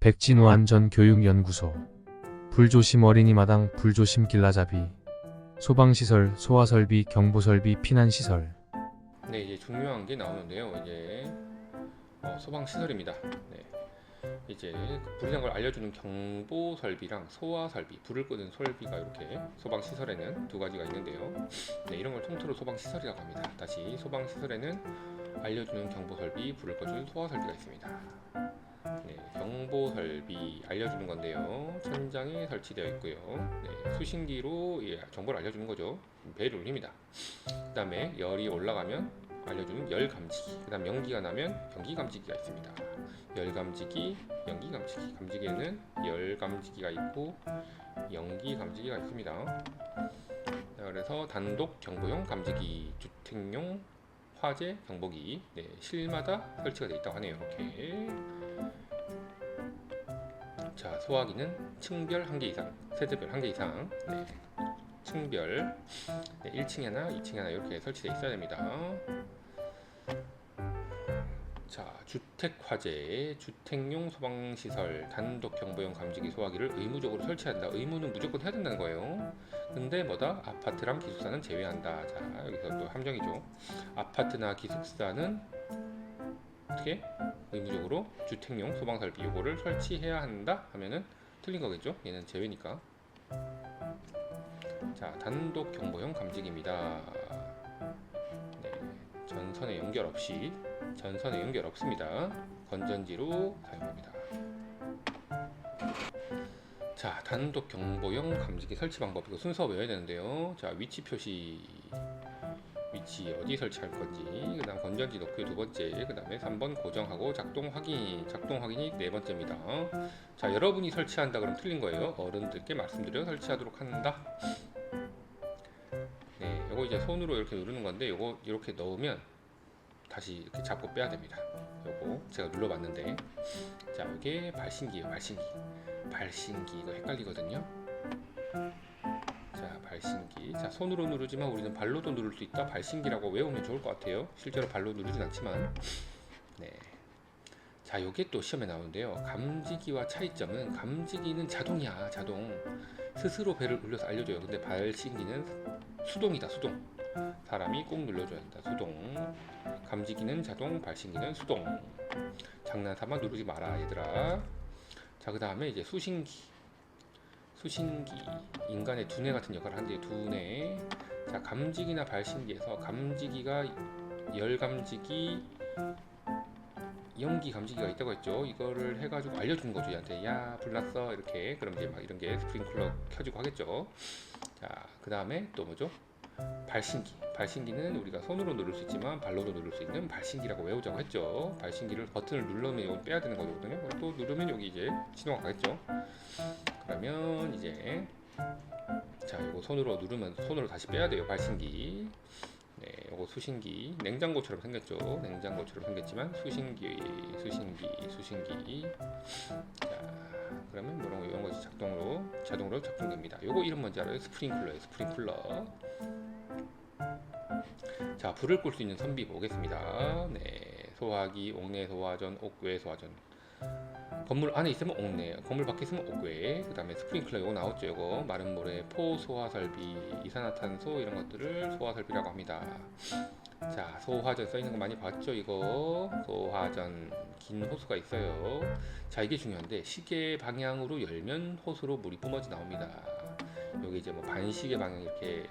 백진우 안전교육연구소 불조심 어린이마당 불조심 길라잡이 소방시설 소화설비 경보설비 피난시설 네, 이제 중요한 게 나오는데요. 이제 어, 소방 시설입니다. 네. 이제 그 불이 난 걸 알려주는 경보 설비랑 소화 설비, 불을 끄는 설비가 이렇게 소방 시설에는 두 가지가 있는데요. 네, 이런 걸 통틀어 소방 시설이라고 합니다. 다시 소방 시설에는 알려주는 경보 설비, 불을 꺼주는 소화 설비가 있습니다. 네, 경보 설비 알려주는 건데요. 천장에 설치되어 있고요. 네, 수신기로 예, 정보를 알려주는 거죠. 벨을 울립니다. 그 다음에 열이 올라가면 알려주는 열 감지기 그 다음 연기가 나면 연기 감지기가 있습니다 열 감지기 연기 감지기 감지기에는 열 감지기가 있고 연기 감지기가 있습니다 자, 그래서 단독 경보용 감지기 주택용 화재 경보기 네, 실마다 설치가 되어 있다고 하네요 이렇게 자 소화기는 층별 한 개 이상 세대별 한 개 이상 네. 층별 네, 1층에 하나, 2층에 하나 이렇게 설치되어 있어야 됩니다. 자, 주택 화재, 주택용 소방 시설, 단독 경보용 감지기 소화기를 의무적으로 설치한다. 의무는 무조건 해야 된다는 거예요. 근데 뭐다? 아파트랑 기숙사는 제외한다. 자, 여기서 또 함정이죠. 아파트나 기숙사는 어떻게 의무적으로 주택용 소방 설비 요거를 설치해야 한다 하면은 틀린 거겠죠? 얘는 제외니까. 자, 단독 경보용 감지기입니다. 네, 전선에 연결 없이 전선에 연결 없습니다. 건전지로 사용합니다. 자, 단독 경보용 감지기 설치 방법 이거 순서 외워야 되는데요. 자, 위치 표시 위치 어디 설치할 건지 그 다음 건전지 넣고요 두 번째 그 다음에 3번 고정하고 작동 확인 작동 확인이 네 번째입니다. 자, 여러분이 설치한다 그럼 틀린 거예요. 어른들께 말씀드려 설치하도록 한다. 네, 요거 이제 손으로 이렇게 누르는 건데 요거 이렇게 넣으면 다시 이렇게 잡고 빼야 됩니다. 요거 제가 눌러봤는데 자 이게 발신기예요, 발신기. 발신기 이거 헷갈리거든요. 자 발신기. 자 손으로 누르지만 우리는 발로도 누를 수 있다. 발신기라고 외우면 좋을 것 같아요. 실제로 발로 누르진 않지만 네. 자, 요게 또 시험에 나오는데요. 감지기와 차이점은 감지기는 자동이야, 자동. 스스로 배를 울려서 알려줘요. 근데 발신기는 수동이다, 수동. 사람이 꾹 눌러줘야 된다, 수동. 감지기는 자동, 발신기는 수동. 장난삼아 누르지 마라, 얘들아. 자, 그 다음에 이제 수신기. 수신기. 인간의 두뇌 같은 역할을 하는데, 두뇌. 자, 감지기나 발신기에서 감지기가 열 감지기, 연기 감지기가 있다고 했죠. 이거를 해가지고 알려주는 거죠. 얘한테 야 불났어 이렇게 그럼 이제 막 이런 게 스프링클러 켜지고 하겠죠. 자, 그 다음에 또 뭐죠? 발신기. 발신기는 우리가 손으로 누를 수 있지만 발로도 누를 수 있는 발신기라고 외우자고 했죠. 발신기를 버튼을 누르면 이걸 빼야 되는 거거든요. 또 누르면 여기 이제 신호가 가겠죠. 그러면 이제 자, 이거 손으로 누르면 손으로 다시 빼야 돼요. 발신기. 네, 요거 수신기 냉장고처럼 생겼죠. 냉장고처럼 생겼지만 수신기, 수신기, 수신기. 자, 그러면 이런 거 이런 것이 작동으로 자동으로 작동됩니다. 요거 이름 뭔지 알아요? 스프링클러예요. 스프링클러. 자, 불을 끌 수 있는 선비 보겠습니다. 네, 소화기, 옥내 소화전, 옥외 소화전. 건물 안에 있으면 옥내, 건물 밖에 있으면 옥외. 그 다음에 스프링클러 요거 나왔죠. 요거 마른 모래, 포 소화 설비, 이산화탄소 이런 것들을 소화 설비라고 합니다. 자, 소화전 써 있는 거 많이 봤죠? 이거 소화전 긴 호수가 있어요. 자, 이게 중요한데 시계 방향으로 열면 호수로 물이 뿜어져 나옵니다. 여기 이제 뭐 반시계 방향 이렇게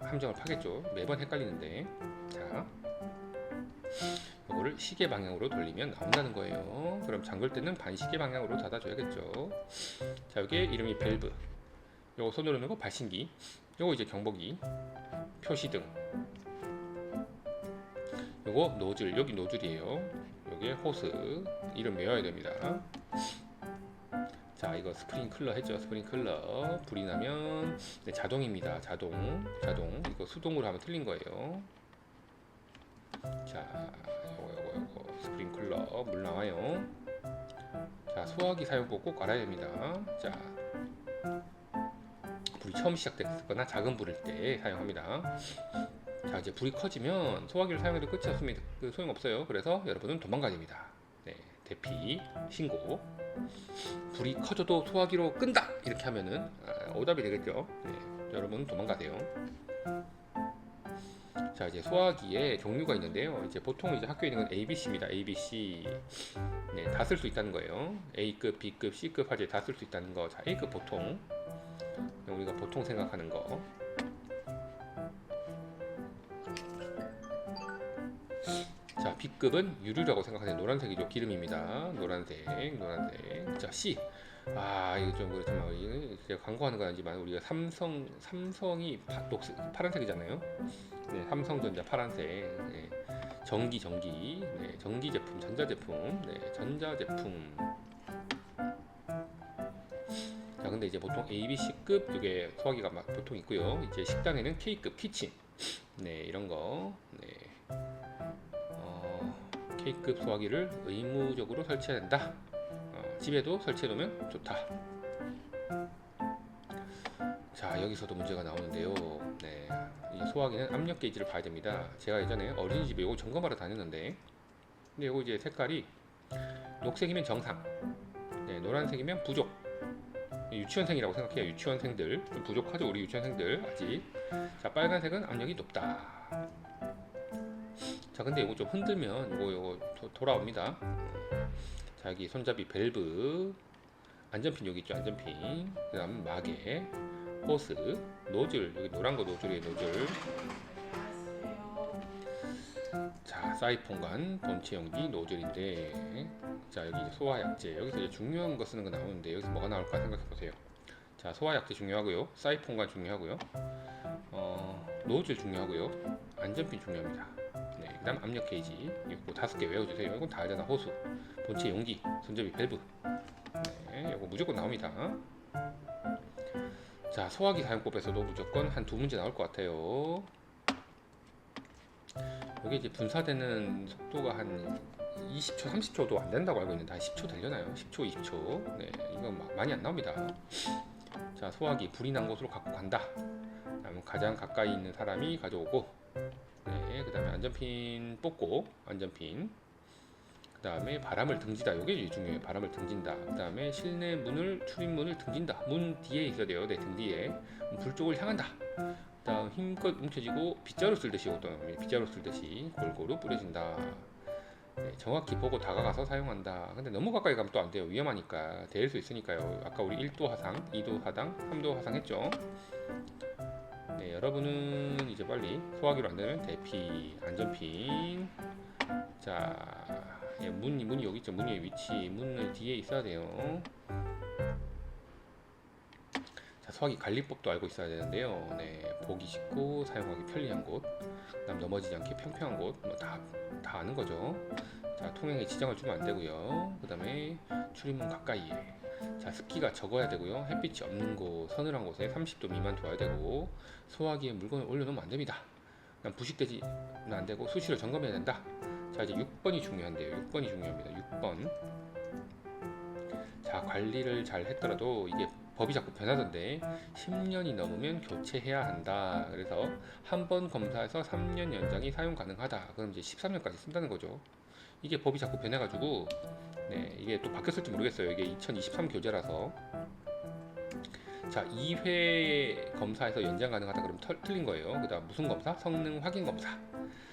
함정을 파겠죠. 매번 헷갈리는데. 자. 이거를 시계 방향으로 돌리면 나온다는 거예요. 그럼 잠글 때는 반시계 방향으로 닫아줘야겠죠. 자, 여기 이름이 밸브. 요거 손으로 거 발신기. 요거 이제 경보기. 표시등. 요거 노즐. 여기 노즐이에요. 요게 호스. 이름 외워야 됩니다. 자, 이거 스프링클러 했죠. 스프링클러. 불이 나면 네, 자동입니다. 자동. 자동. 이거 수동으로 하면 틀린 거예요. 자, 요거 요거 요거 스프링클러 물 나와요. 자, 소화기 사용법 꼭 알아야 됩니다. 자, 불이 처음 시작됐거나 작은 불일 때 사용합니다. 자, 이제 불이 커지면 소화기를 사용해도 끝이 없습니다. 그 소용 없어요. 그래서 여러분은 도망가야 됩니다. 네, 대피 신고. 불이 커져도 소화기로 끈다 이렇게 하면은 아, 오답이 되겠죠. 네, 여러분 도망가세요. 자 이제 소화기에 종류가 있는데요. 이제 보통 이제 학교에 있는 건 ABC입니다. ABC 네, 다 쓸 수 있다는 거예요. A급, B급, C급 화재 다 쓸 수 있다는 거. 자 A급 보통 우리가 보통 생각하는 거. 자 B급은 유류라고 생각하세요. 노란색이죠. 기름입니다. 노란색, 노란색. 자 C. 아 이거 좀 그렇지만 제가 광고하는 건 아니지만 우리가 삼성 삼성이 파, 녹색, 파란색이잖아요. 네, 삼성전자 파란색. 네. 전기 전기. 네, 전기 제품, 전자 제품. 네, 전자 제품. 자 근데 이제 보통 A, B, C급 쪽에 소화기가 막 보통 있고요. 이제 식당에는 K급 키친. 네 이런 거. 네. 어, K급 소화기를 의무적으로 설치해야 된다. 어, 집에도 설치해 놓으면 좋다. 자 여기서도 문제가 나오는데요. 네, 이 소화기는 압력 게이지를 봐야 됩니다. 제가 예전에 어린이집에 이거 점검하러 다녔는데, 근데 이거 이제 색깔이 녹색이면 정상, 네, 노란색이면 부족. 유치원생이라고 생각해요. 유치원생들 좀 부족하죠. 우리 유치원생들 아직. 자 빨간색은 압력이 높다. 자 근데 이거 좀 흔들면 이거 이거 도- 돌아옵니다. 자 여기 손잡이 밸브, 안전핀 여기 있죠. 안전핀. 그 다음 마개, 호스, 노즐 여기 노란 거 노즐이에요. 노즐. 자 사이폰관 본체 용기 노즐인데 자 여기 소화약제 여기서 이제 중요한 거 쓰는 거 나오는데 여기서 뭐가 나올까 생각해 보세요. 자 소화약제 중요하고요. 사이폰관 중요하고요. 어 노즐 중요하고요. 안전핀 중요합니다. 네 그다음 압력 게이지 이거 다섯 개 외워주세요. 이건 다 알잖아 호수 본체 용기 손잡이 밸브 네 이거 무조건 나옵니다. 자 소화기 사용법에서도 무조건 한 두 문제 나올 것 같아요. 여기 이제 분사되는 속도가 한 20초, 30초도 안 된다고 알고 있는데 한 10초 되려나요? 10초, 20초. 네, 이거 막 많이 안 나옵니다. 자, 소화기 불이 난 곳으로 갖고 간다. 그다음 가장 가까이 있는 사람이 가져오고, 네, 그 다음에 안전핀 뽑고 안전핀. 그 다음에 바람을 등지다. 이게 중요해요. 바람을 등진다. 그 다음에 실내 문을 출입문을 등진다. 문 뒤에 있어야 돼요. 네, 등 뒤에 불 쪽을 향한다. 그 다음 힘껏 움켜쥐고 빗자루 쓸듯이 어떤 빗자루 쓸듯이 골고루 뿌려진다. 네, 정확히 보고 다가가서 사용한다. 근데 너무 가까이 가면 또 안 돼요. 위험하니까 대일 수 있으니까요. 아까 우리 1도 하상, 2도 하당, 3도 하상 했죠. 네, 여러분은 이제 빨리 소화기로 안 되면 대피, 안전핀. 자, 예, 문 문이 여기 있죠. 문의 위치, 문은 뒤에 있어야 돼요. 자, 소화기 관리법도 알고 있어야 되는데요. 네, 보기 쉽고 사용하기 편리한 곳, 그다음 넘어지지 않게 평평한 곳, 뭐 다 다 아는 거죠. 자, 통행에 지장을 주면 안 되고요. 그 다음에 출입문 가까이에. 자, 습기가 적어야 되고요. 햇빛이 없는 곳, 서늘한 곳에 30도 미만 둬야 되고 소화기에 물건을 올려놓으면 안 됩니다. 부식되지는 안 되고 수시로 점검해야 된다. 자, 이제 6번이 중요한데요. 6번이 중요합니다. 6번. 자, 관리를 잘 했더라도 이게 법이 자꾸 변하던데 10년이 넘으면 교체해야 한다. 그래서 한 번 검사해서 3년 연장이 사용 가능하다. 그럼 이제 13년까지 쓴다는 거죠. 이게 법이 자꾸 변해가지고 네, 이게 또 바뀌었을지 모르겠어요. 이게 2023 교재라서 자 2회 검사에서 연장 가능하다 그러면 털, 틀린 거예요. 그다음 무슨 검사? 성능 확인 검사.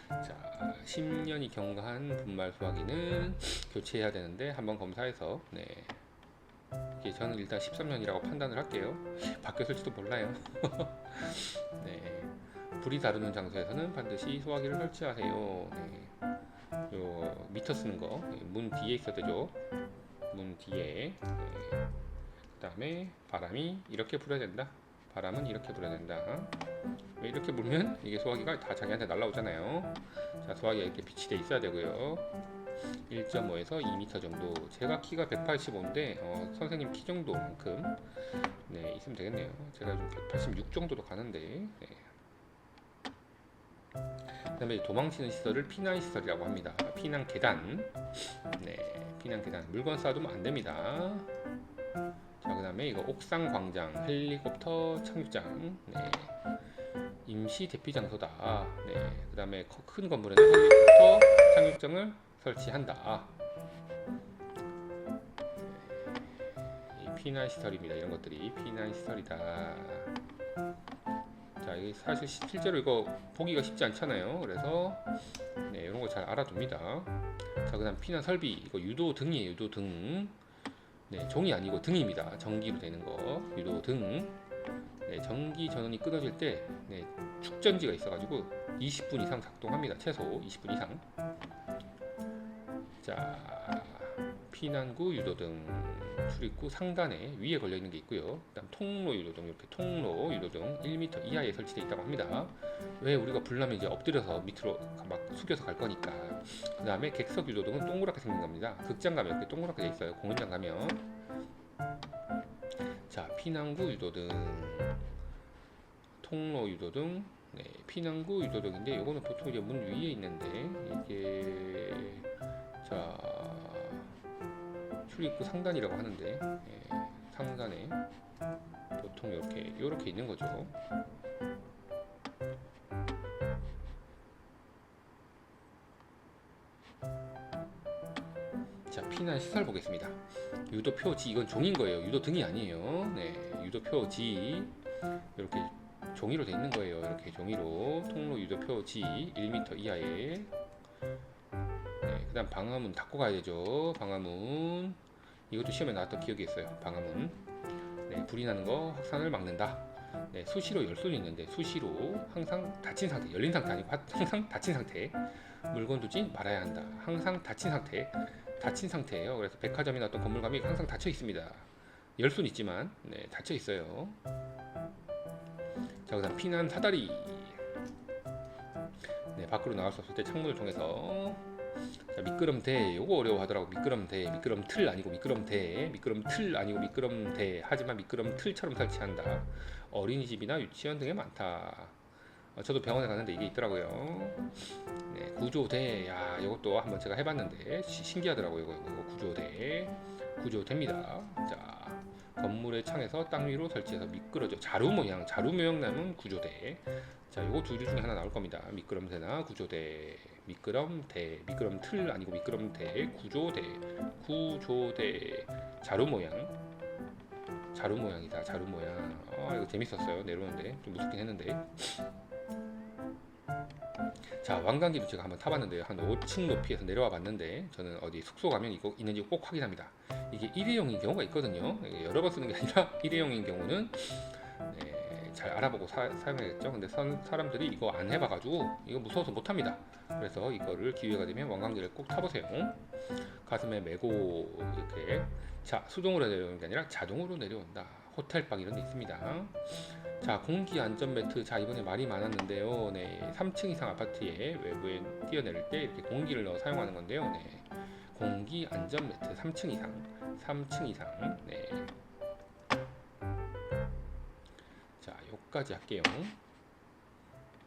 자 10년이 경과한 분말 소화기는 교체해야 되는데 한번 검사해서 네. 이게 저는 일단 13년이라고 판단을 할게요. 바뀌었을지도 몰라요. 네. 불이 다루는 장소에서는 반드시 소화기를 설치하세요. 네. 요 미터 쓰는 거 문 뒤에 있어야 되죠. 문 뒤에. 네. 그 다음에 바람이 이렇게 불어야 된다. 바람은 이렇게 불어야 된다. 왜 이렇게 불면 이게 소화기가 다 자기한테 날라오잖아요. 자, 소화기가 이렇게 빛이 돼 있어야 되고요. 1.5에서 2m 정도. 제가 키가 185인데 어, 선생님 키 정도만큼 네 있으면 되겠네요. 제가 좀186 정도도 가는데. 네. 그다음에 도망치는 시설을 피난 시설이라고 합니다. 피난 계단. 네, 피난 계단. 물건 쌓아두면 안 됩니다. 자, 그다음에 이거 옥상 광장, 헬리콥터 착륙장. 네. 임시 대피 장소다. 네. 그다음에 커- 큰 건물에는 헬리콥터 착륙장을 설치한다. 네. 피난 시설입니다. 이런 것들이 피난 시설이다. 자, 이게 사실 시- 실제로 이거 보기가 쉽지 않잖아요. 그래서 네, 이런 거 잘 알아둡니다. 자, 그다음 피난 설비 이거 유도 등이에요. 유도 등. 네, 종이 아니고 등입니다. 전기로 되는 거 유도 등. 네, 전기 전원이 끊어질 때 네, 축전지가 있어가지고 20분 이상 작동합니다. 최소 20분 이상. 자, 피난구 유도등 출입구 상단에 위에 걸려 있는 게 있고요. 그다음 통로 유도등 이렇게 통로 유도등 1m 이하에 설치되어 있다고 합니다. 왜 우리가 불나면 이제 엎드려서 밑으로 막 숙여서 갈 거니까. 그다음에 객석 유도등은 동그랗게 생긴 겁니다. 극장 가면 이렇게 동그랗게 돼 있어요. 공연장 가면. 자, 피난구 유도등, 통로 유도등, 네, 피난구 유도등인데 이거는 보통 이제 문 위에 있는데 이게 자 출입구 상단이라고 하는데 예, 상단에 보통 이렇게 이렇게 있는 거죠. 자 피난 시설 보겠습니다. 유도 표지 이건 종인 거예요. 유도 등이 아니에요. 네, 유도 표지 이렇게 종이로 돼 있는 거예요. 이렇게 종이로 통로 유도 표지 1m 이하에 다음 방화문 닫고 가야 되죠. 방화문 이것도 시험에 나왔던 기억이 있어요. 방화문 네, 불이 나는 거 확산을 막는다. 네, 수시로 열 수는 있는데 수시로 항상 닫힌 상태, 열린 상태 아니고 하- 항상 닫힌 상태. 물건 두지 말아야 한다. 항상 닫힌 상태, 닫힌 상태예요. 그래서 백화점이나 어떤 건물감이 항상 닫혀 있습니다. 열 수는 있지만 네, 닫혀 있어요. 자, 그다음 피난 사다리. 네, 밖으로 없을 때 창문을 통해서 자, 미끄럼대 요거 어려워하더라고. 미끄럼대 미끄럼틀 아니고 미끄럼대 미끄럼틀 아니고 미끄럼대. 하지만 미끄럼틀처럼 설치한다. 어린이집이나 유치원 등에 많다. 어, 저도 병원에 갔는데 이게 있더라고요. 네, 구조대. 야 이것도 한번 제가 해봤는데 시- 신기하더라고요. 이거, 이거 구조대. 구조대입니다. 자 건물의 창에서 땅 위로 설치해서 미끄러져. 자루 모양 자루 모양 나는 구조대. 자 요거 두개 중에 하나 나올 겁니다. 미끄럼대나 구조대. 미끄럼대 미끄럼틀 아니고 미끄럼대 구조대. 구조대. 자루 모양. 자루 모양이다 자루 모양. 아 이거 재밌었어요. 내려오는데. 좀 무섭긴 했는데 자 왕관기도 제가 한번 타봤는데요. 한 5층 높이에서 내려와 봤는데 저는 어디 숙소 가면 이거 있는지 꼭 확인합니다. 이게 일회용인 경우가 있거든요. 이게 여러 번 쓰는 게 아니라 일회용인 경우는 네, 잘 알아보고 사, 사용해야겠죠. 근데 선- 사람들이 이거 안 해봐가지고 이거 무서워서 못합니다. 그래서 이거를 기회가 되면 왕관기를 꼭 타보세요. 가슴에 메고 이렇게 자 수동으로 내려오는 게 아니라 자동으로 내려온다 호텔방 이런 데 있습니다. 자 공기 안전 매트. 자 이번에 말이 많았는데요. 네 3층 이상 아파트에 외부에 뛰어내릴 때 이렇게 공기를 넣어 사용하는 건데요. 네 공기 안전 매트. 3층 이상. 3층 이상. 네. 자, 여기까지 할게요.